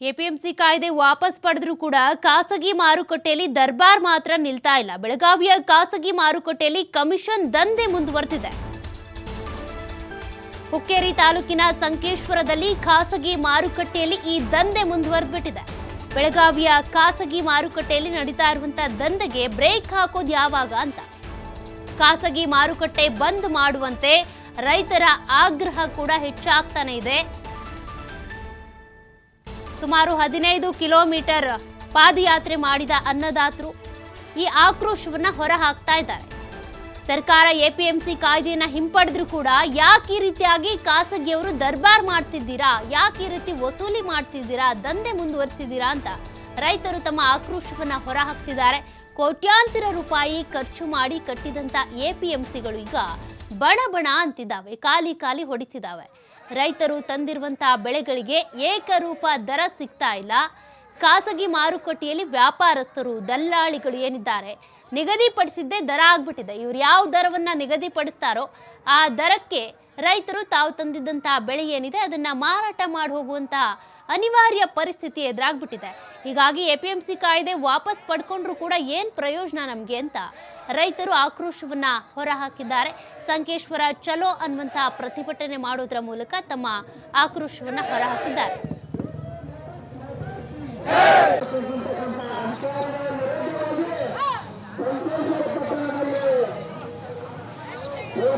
APMC ಕಾಯ್ದೆ ವಾಪಸ್ ಪಡೆದ್ರೂ ಕೂಡ ಖಾಸಗಿ ಮಾರುಕಟ್ಟೆಯಲ್ಲಿ ದರ್ಬಾರ್ ಮಾತ್ರ ನಿಲ್ತಾ ಇಲ್ಲ. ಬೆಳಗಾವಿಯ ಖಾಸಗಿ ಮಾರುಕಟ್ಟೆಯಲ್ಲಿ ಕಮಿಷನ್ ದಂಧೆ ಮುಂದುವರೆದಿದೆ. ಹುಕ್ಕೇರಿ ತಾಲೂಕಿನ ಸಂಕೇಶ್ವರದಲ್ಲಿ ಖಾಸಗಿ ಮಾರುಕಟ್ಟೆಯಲ್ಲಿ ಈ ದಂಧೆ ಮುಂದುವರೆದ್ಬಿಟ್ಟಿದೆ. ಬೆಳಗಾವಿಯ ಖಾಸಗಿ ಮಾರುಕಟ್ಟೆಯಲ್ಲಿ ನಡೀತಾ ಇರುವಂತಹ ದಂಧೆಗೆ ಬ್ರೇಕ್ ಹಾಕೋದು ಯಾವಾಗ ಅಂತ. ಖಾಸಗಿ ಮಾರುಕಟ್ಟೆ ಬಂದ್ ಮಾಡುವಂತೆ ರೈತರ ಆಗ್ರಹ ಕೂಡ ಹೆಚ್ಚಾಗ್ತಾನೆ ಇದೆ. ಸುಮಾರು ಹದಿನೈದು ಕಿಲೋಮೀಟರ್ ಪಾದಯಾತ್ರೆ ಮಾಡಿದ ಅನ್ನದಾತರು ಈ ಆಕ್ರೋಶವನ್ನ ಹೊರ ಹಾಕ್ತಾ ಇದ್ದಾರೆ. ಸರ್ಕಾರ ಎಪಿಎಂಸಿ ಕಾಯ್ದೆಯನ್ನ ಹಿಂಪಡೆದ್ರೂ ಕೂಡ ಯಾಕೆ ಈ ರೀತಿಯಾಗಿ ಖಾಸಗಿಯವರು ದರ್ಬಾರ್ ಮಾಡ್ತಿದ್ದೀರಾ, ಯಾಕೆ ಈ ರೀತಿ ವಸೂಲಿ ಮಾಡ್ತಿದ್ದೀರಾ, ದಂಧೆ ಮುಂದುವರಿಸಿದ್ದೀರಾ ಅಂತ ರೈತರು ತಮ್ಮ ಆಕ್ರೋಶವನ್ನ ಹೊರ ಹಾಕ್ತಿದ್ದಾರೆ ಕೋಟ್ಯಾಂತರ ರೂಪಾಯಿ ಖರ್ಚು ಮಾಡಿ ಕಟ್ಟಿದಂತ ಎಪಿಎಂಸಿಗಳು ಈಗ ಬಣ ಬಣ ಅಂತಿದ್ದಾವೆ, ಖಾಲಿ ಖಾಲಿ ಹೊಡಿತಿದ್ದಾವೆ. ರೈತರು ತಂದಿರುವಂತಹ ಬೆಳೆಗಳಿಗೆ ಏಕರೂಪ ದರ ಸಿಗ್ತಾ ಇಲ್ಲ. ಖಾಸಗಿ ಮಾರುಕಟ್ಟೆಯಲ್ಲಿ ವ್ಯಾಪಾರಸ್ಥರು ದಲ್ಲಾಳಿಗಳು ಏನಿದ್ದಾರೆ? ನಿಗದಿಪಡಿಸಿದ್ದೇ ದರ ಆಗ್ಬಿಟ್ಟಿದೆ. ಇವ್ರು ಯಾವ ದರವನ್ನು ನಿಗದಿಪಡಿಸ್ತಾರೋ ಆ ದರಕ್ಕೆ ರೈತರು ತಾವು ತಂದಿದ್ದಂಥ ಬೆಳೆ ಏನಿದೆ ಅದನ್ನು ಮಾರಾಟ ಮಾಡಿ ಹೋಗುವಂಥ ಅನಿವಾರ್ಯ ಪರಿಸ್ಥಿತಿ ಎದುರಾಗ್ಬಿಟ್ಟಿದೆ. ಹೀಗಾಗಿ ಎ ಪಿ ಎಂ ಸಿ ಕಾಯ್ದೆ ವಾಪಸ್ ಪಡ್ಕೊಂಡ್ರೂ ಕೂಡ ಏನು ಪ್ರಯೋಜನ ನಮಗೆ ಅಂತ ರೈತರು ಆಕ್ರೋಶವನ್ನು ಹೊರಹಾಕಿದ್ದಾರೆ. ಸಂಕೇಶ್ವರ ಚಲೋ ಅನ್ನುವಂಥ ಪ್ರತಿಭಟನೆ ಮಾಡೋದ್ರ ಮೂಲಕ ತಮ್ಮ ಆಕ್ರೋಶವನ್ನು ಹೊರಹಾಕಿದ್ದಾರೆ.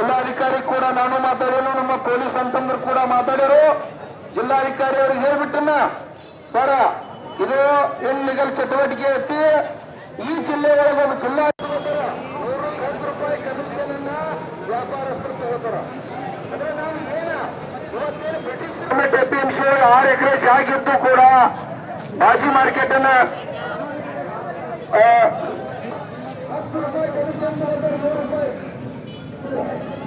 ಜಿಲ್ಲಾಧಿಕಾರಿ ಕೂಡ ನಾನು ಮಾತಾಡೋನು ನಮ್ಮ ಪೊಲೀಸ್ ಅಂತಂದ್ರು ಕೂಡ ಮಾತಾಡ್ಯಾರು ಜಿಲ್ಲಾಧಿಕಾರಿ ಅವ್ರಿಗೆ ಹೇಳ್ಬಿಟ್ಟನ್ನ, ಸರ, ಇದು ಇನ್ಲೀಗಲ್ ಚಟುವಟಿಕೆ ಐತಿ? ಈ ಜಿಲ್ಲೆ ಒಳಗೆ ಒಬ್ಬ ಜಿಲ್ಲಾ ರೂಪಾಯಿ ಕಮಿಷನ್ ಎಕರೆ ಜಾಗ ಕೂಡ ಬಾಜಿ ಮಾರ್ಕೆಟ್ ಅನ್ನ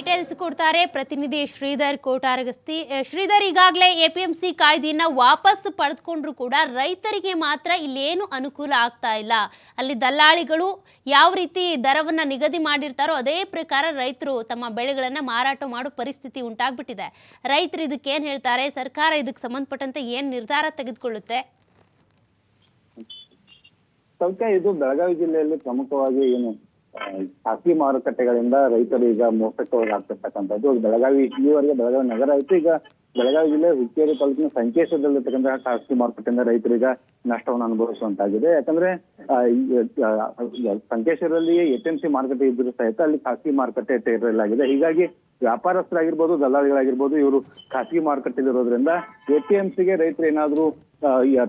ಡೀಟೇಲ್ಸ್ ಕೊಡ್ತಾರೆ. ಪ್ರತಿನಿಧಿ ಶ್ರೀಧರ್ ಕೋಟಾರಗಸ್ತಿ ಶ್ರೀಧರ್ ಈಗಾಗಲೇ ಎ ಪಿ ಎಂ ಸಿ ಕಾಯ್ದೆಯನ್ನ ವಾಪಸ್ ಪಡೆದುಕೊಂಡ್ರು ಕೂಡ ರೈತರಿಗೆ ಮಾತ್ರ ಇಲ್ಲೇನು ಅನುಕೂಲ ಆಗ್ತಾ ಇಲ್ಲ. ಅಲ್ಲಿ ದಲ್ಲಾಳಿಗಳು ಯಾವ ರೀತಿ ದರವನ್ನ ನಿಗದಿ ಮಾಡಿರ್ತಾರೋ ಅದೇ ಪ್ರಕಾರ ರೈತರು ತಮ್ಮ ಬೆಳೆಗಳನ್ನ ಮಾರಾಟ ಮಾಡೋ ಪರಿಸ್ಥಿತಿ ಉಂಟಾಗ್ಬಿಟ್ಟಿದೆ. ರೈತರು ಇದಕ್ಕೆ ಏನ್ ಹೇಳ್ತಾರೆ? ಸರ್ಕಾರ ಇದಕ್ಕೆ ಸಂಬಂಧಪಟ್ಟಂತೆ ಏನ್ ನಿರ್ಧಾರ ತೆಗೆದುಕೊಳ್ಳುತ್ತೆ? ಸೌಖ್ಯ ಇದು ಬೆಳಗಾವಿ ಜಿಲ್ಲೆಯಲ್ಲಿ ಪ್ರಮುಖವಾಗಿ ಏನು ಖಾಸಗಿ ಮಾರುಕಟ್ಟೆಗಳಿಂದ ರೈತರು ಈಗ ಮೋಸಕ್ಕೆ ಒಳಗಾಗ್ತಿರ್ತಕ್ಕಂಥದ್ದು. ಬೆಳಗಾವಿ ಇಲ್ಲಿವರೆಗೆ ಬೆಳಗಾವಿ ನಗರ ಆಯ್ತು. ಈಗ ಬೆಳಗಾವಿ ಜಿಲ್ಲೆ ಹುಕ್ಕೇರಿ ತಾಲೂಕಿನ ಸಂಕೇಶದಲ್ಲಿರ್ತಕ್ಕಂತಹ ಖಾಸಗಿ ಮಾರುಕಟ್ಟೆಯಿಂದ ರೈತರು ಈಗ ನಷ್ಟವನ್ನು ಅನುಭವಿಸುವಂತಾಗಿದೆ. ಯಾಕಂದ್ರೆ ಆ, ಸಂಕೇಶ್ವರದಲ್ಲಿ ಎ ಸಿ ಮಾರುಕಟ್ಟೆ ಇದ್ರೂ ಸಹಿತ ಅಲ್ಲಿ ಖಾಸಗಿ ಮಾರುಕಟ್ಟೆ ತೆರಲಾಗಿದೆ ಹೀಗಾಗಿ ವ್ಯಾಪಾರಸ್ಥರಾಗಿರ್ಬೋದು ದಲ್ಲಾಳಿಗಳಾಗಿರ್ಬೋದು ಇವರು ಖಾಸಗಿ ಮಾರುಕಟ್ಟೆಯಲ್ಲಿ ಇರೋದ್ರಿಂದ ಎ ಪಿ ಎಂ ಸಿಗೆ ರೈತರು ಏನಾದ್ರು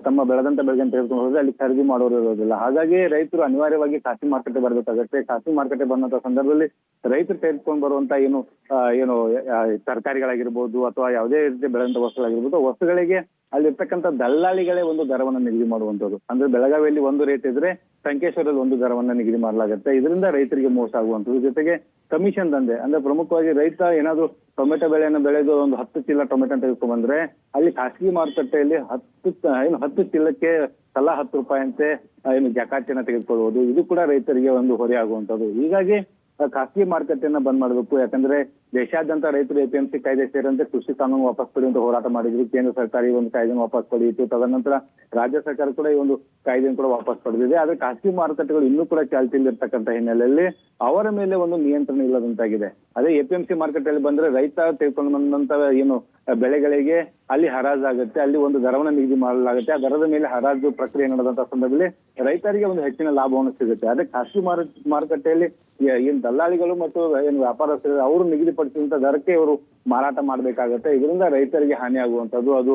ತಮ್ಮ ಬೆಳೆದಂತ ಬೆಳೆಗಳನ್ನು ತೆಗೆದುಕೊಂಡು ಹೋದ್ರೆ ಅಲ್ಲಿ ಖರೀದಿ ಮಾಡೋರು ಇರೋದಿಲ್ಲ. ಹಾಗಾಗಿ ರೈತರು ಅನಿವಾರ್ಯವಾಗಿ ಖಾಸಗಿ ಮಾರುಕಟ್ಟೆ ಬರಬೇಕಾಗುತ್ತೆ ಖಾಸಗಿ ಮಾರುಕಟ್ಟೆ ಬಂದಂತ ಸಂದರ್ಭದಲ್ಲಿ ರೈತರು ತೆಗೆದುಕೊಂಡು ಬರುವಂತ ಏನು ಏನು ತರಕಾರಿಗಳಾಗಿರ್ಬೋದು ಅಥವಾ ಯಾವುದೇ ರೀತಿ ಬೆಳೆದಂತ ವಸ್ತುಗಳಾಗಿರ್ಬೋದು ವಸ್ತುಗಳಿಗೆ ಅಲ್ಲಿರ್ತಕ್ಕಂಥ ದಲ್ಲಾಳಿಗಳೇ ಒಂದು ದರವನ್ನ ನಿಗದಿ ಮಾಡುವಂಥದ್ದು. ಅಂದ್ರೆ ಬೆಳಗಾವಿಯಲ್ಲಿ ಒಂದು ರೇಟ್ ಇದ್ರೆ ಸಂಕೇಶ್ವರದಲ್ಲಿ ಒಂದು ದರವನ್ನ ನಿಗದಿ ಮಾಡಲಾಗುತ್ತೆ. ಇದರಿಂದ ರೈತರಿಗೆ ಮೋಸ ಆಗುವಂಥದ್ದು. ಜೊತೆಗೆ ಕಮಿಷನ್ ದಂಧೆ. ಅಂದ್ರೆ ಪ್ರಮುಖವಾಗಿ ರೈತ ಏನಾದ್ರು ಟೊಮೆಟೊ ಬೆಳೆಯನ್ನು ಬೆಳೆದು ಒಂದು ಹತ್ತು ಚೀಲ ಟೊಮೆಟೊ ತೆಗೆದುಕೊಂಡು ಬಂದ್ರೆ ಅಲ್ಲಿ ಖಾಸಗಿ ಮಾರುಕಟ್ಟೆಯಲ್ಲಿ ಹತ್ತು ಏನು ಹತ್ತು ಚೀಲಕ್ಕೆ ತಲಾ ಹತ್ತು ರೂಪಾಯಿ ಅಂತೆ ಏನು ಜಕಾತಿಯನ್ನ ತೆಗೆದುಕೊಳ್ಳುವುದು. ಇದು ಕೂಡ ರೈತರಿಗೆ ಒಂದು ಹೊರೆ ಆಗುವಂಥದ್ದು. ಹೀಗಾಗಿ ಖಾಸಗಿ ಮಾರುಕಟ್ಟೆಯನ್ನ ಬಂದ್ ಮಾಡಬೇಕು. ಯಾಕಂದ್ರೆ ದೇಶಾದ್ಯಂತ ರೈತರು ಎಪಿಎಂಸಿ ಕಾಯ್ದೆ ಸೇರಿದಂತೆ ಕೃಷಿ ಕಾನೂನು ವಾಪಸ್ ಅಂತ ಹೋರಾಟ ಮಾಡಿದ್ರು. ಕೇಂದ್ರ ಸರ್ಕಾರ ಈ ಒಂದು ಕಾಯ್ದೆ ವಾಪಸ್ ಪಡೆಯಿತು ತದನಂತರ ರಾಜ್ಯ ಸರ್ಕಾರ ಕೂಡ ಈ ಒಂದು ಕಾಯ್ದೆಯನ್ನು ಕೂಡ ವಾಪಸ್ ಪಡೆದಿದೆ ಆದ್ರೆ ಖಾಸಗಿ ಮಾರುಕಟ್ಟೆಗಳು ಇನ್ನೂ ಕೂಡ ಚಾಲ್ತಿಯಲ್ಲಿ ಇರ್ತಕ್ಕಂಥ ಹಿನ್ನೆಲೆಯಲ್ಲಿ ಅವರ ಮೇಲೆ ಒಂದು ನಿಯಂತ್ರಣ ಇಲ್ಲದಂತಾಗಿದೆ. ಅದೇ ಎಪಿಎಂಸಿ ಮಾರುಕಟ್ಟೆಯಲ್ಲಿ ಬಂದ್ರೆ ರೈತ ತೆಗೆದುಕೊಂಡು ಬಂದಂತ ಏನು ಬೆಳೆಗಳಿಗೆ ಅಲ್ಲಿ ಹರಾಜಾಗುತ್ತೆ. ಅಲ್ಲಿ ಒಂದು ದರವನ್ನು ನಿಗದಿ ಮಾಡಲಾಗುತ್ತೆ. ಆ ದರದ ಮೇಲೆ ಹರಾಜು ಪ್ರಕ್ರಿಯೆ ನಡೆದಂತ ಸಂದರ್ಭದಲ್ಲಿ ರೈತರಿಗೆ ಒಂದು ಹೆಚ್ಚಿನ ಲಾಭವನ್ನು ಸಿಗುತ್ತೆ. ಅದೇ ಖಾಸಗಿ ಮಾರು, ಮಾರುಕಟ್ಟೆಯಲ್ಲಿ ಏನ್ ದಲ್ಲಾಳಿಗಳು ಮತ್ತು ಏನು ವ್ಯಾಪಾರಸ್ಥರು, ಅವರು ನಿಗದಿಪಡಿಸಿದಂತ ದರಕ್ಕೆ ಇವರು ಮಾರಾಟ ಮಾಡಬೇಕಾಗತ್ತೆ. ಇದರಿಂದ ರೈತರಿಗೆ ಹಾನಿ ಆಗುವಂತದ್ದು ಅದು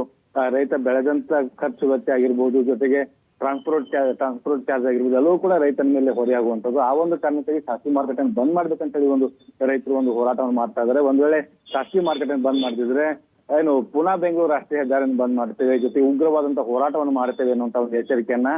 ರೈತ ಬೆಳೆದಂತ ಖರ್ಚು ವೆಚ್ಚ ಆಗಿರ್ಬೋದು, ಜೊತೆಗೆ ಟ್ರಾನ್ಸ್ಪೋರ್ಟ್ ಚಾರ್ಜ್ ಟ್ರಾನ್ಸ್ಪೋರ್ಟ್ ಚಾರ್ಜ್ ಆಗಿರ್ಬೋದು, ಎಲ್ಲವೂ ಕೂಡ ರೈತನ ಮೇಲೆ ಹೊರೆಯಾಗುವಂತದ್ದು ಆ ಒಂದು ಕಾರಣಕ್ಕಾಗಿ ಖಾಸಗಿ ಮಾರ್ಕೆಟ್ ಅನ್ನು ಬಂದ್ ಮಾಡ್ಬೇಕಂತ ಹೇಳಿ ಒಂದು ರೈತರು ಒಂದು ಹೋರಾಟವನ್ನು ಮಾಡ್ತಾ ಇದ್ದಾರೆ ಒಂದ್ ವೇಳೆ ಖಾಸಗಿ ಮಾರ್ಕೆಟ್ ಅನ್ನು ಬಂದ್ ಮಾಡ್ತಿದ್ರೆ, ಏನು, ಪುನಾ ಬೆಂಗಳೂರು ರಾಷ್ಟ್ರೀಯ ಹೆದ್ದಾರಿಯನ್ನು ಬಂದ್ ಮಾಡ್ತೇವೆ ಜೊತೆ ಉಗ್ರವಾದಂತಹ ಹೋರಾಟವನ್ನು ಮಾಡ್ತೇವೆ ಅನ್ನುವಂತ ಒಂದು ಎಚ್ಚರಿಕೆಯನ್ನ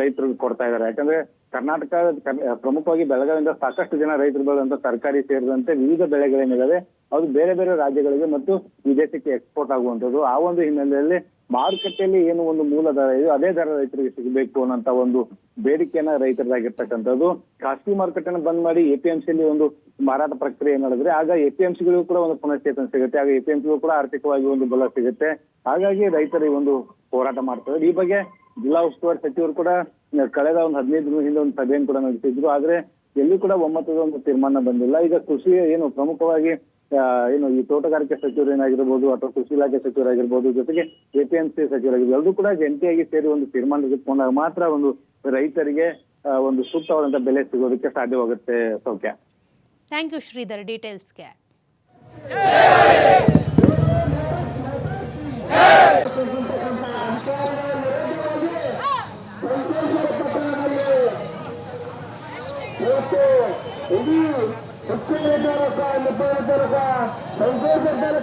ರೈತರು ಕೊಡ್ತಾ ಇದ್ದಾರೆ ಯಾಕಂದ್ರೆ ಕರ್ನಾಟಕ ಕರ್- ಪ್ರಮುಖವಾಗಿ ಬೆಳಗಾವಿಯಿಂದ ಸಾಕಷ್ಟು ಜನ ರೈತರು ಬೆಳೆದಂತ ತರಕಾರಿ ಸೇರಿದಂತೆ ವಿವಿಧ ಬೆಳೆಗಳೇನಿದಾವೆ. ಅದು ಬೇರೆ ಬೇರೆ ರಾಜ್ಯಗಳಿಗೆ ಮತ್ತು ವಿದೇಶಕ್ಕೆ ಎಕ್ಸ್ಪೋರ್ಟ್ ಆಗುವಂತದ್ದು ಆ ಒಂದು ಹಿನ್ನೆಲೆಯಲ್ಲಿ ಮಾರುಕಟ್ಟೆಯಲ್ಲಿ ಏನು ಒಂದು ಮೂಲ ದರ ಇದೆ ಅದೇ ದರ ರೈತರಿಗೆ ಸಿಗಬೇಕು ಅನ್ನೋಂತ ಒಂದು ಬೇಡಿಕೆಯನ್ನ ರೈತರದಾಗಿರ್ತಕ್ಕಂಥದ್ದು ಖಾಸಗಿ ಮಾರುಕಟ್ಟೆನ ಬಂದ್ ಮಾಡಿ ಎಪಿಎಂಸಿಯಲ್ಲಿ ಒಂದು ಮಾರಾಟ ಪ್ರಕ್ರಿಯೆ ನಡೆದ್ರೆ ಆಗ ಎಪಿಎಂಸಿಗಳಿಗೂ ಕೂಡ ಒಂದು ಪುನಶ್ಚೇತನ ಸಿಗುತ್ತೆ. ಆಗ ಎಪಿಎಂಸಿಗೂ ಕೂಡ ಆರ್ಥಿಕವಾಗಿ ಒಂದು ಬಲ ಸಿಗುತ್ತೆ. ಹಾಗಾಗಿ ರೈತರಿಗೆ ಒಂದು ಹೋರಾಟ ಮಾಡ್ತಾರೆ. ಈ ಬಗ್ಗೆ ಜಿಲ್ಲಾ ಉಸ್ತುವಾರಿ ಸಚಿವರು ಕೂಡ ಕಳೆದ ಒಂದು ಹದಿನೈದು ದಿನ ಹಿಂದೆ ಒಂದು ಸಭೆಯನ್ನು ಕೂಡ ನಡೆಸಿದ್ರು. ಆದ್ರೆ ಎಲ್ಲೂ ಕೂಡ ಒಮ್ಮತದ ಒಂದು ತೀರ್ಮಾನ ಬಂದಿಲ್ಲ. ಈಗ ಕೃಷಿ ಏನು ಪ್ರಮುಖವಾಗಿ ಏನು ಈ ತೋಟಗಾರಿಕೆ ಸಚಿವರು ಏನಾಗಿರ್ಬೋದು ಅಥವಾ ಕೃಷಿ ಇಲಾಖೆ ಸಚಿವರಾಗಿರ್ಬೋದು ಜೊತೆಗೆ ಎಪಿಎಂಸಿ ಸಚಿವರಾಗಿರ್ಬೋದು ಎಲ್ಲರೂ ಕೂಡ ಜಂಟಿಯಾಗಿ ಸೇರಿ ಒಂದು ತೀರ್ಮಾನ ತೆಗೆದುಕೊಂಡಾಗ ಮಾತ್ರ ಒಂದು ರೈತರಿಗೆ ಒಂದು ಸೂಕ್ತವಾದಂತಹ ಬೆಲೆ ಸಿಗೋದಕ್ಕೆ ಸಾಧ್ಯವಾಗುತ್ತೆ ಸೌಖ್ಯ. Thank you Sridhar. ಡೀಟೇಲ್ಸ್ಗೆ ఇది ముఖ్యమంత్రి ముఖ్యమంత్రి సంతోషకర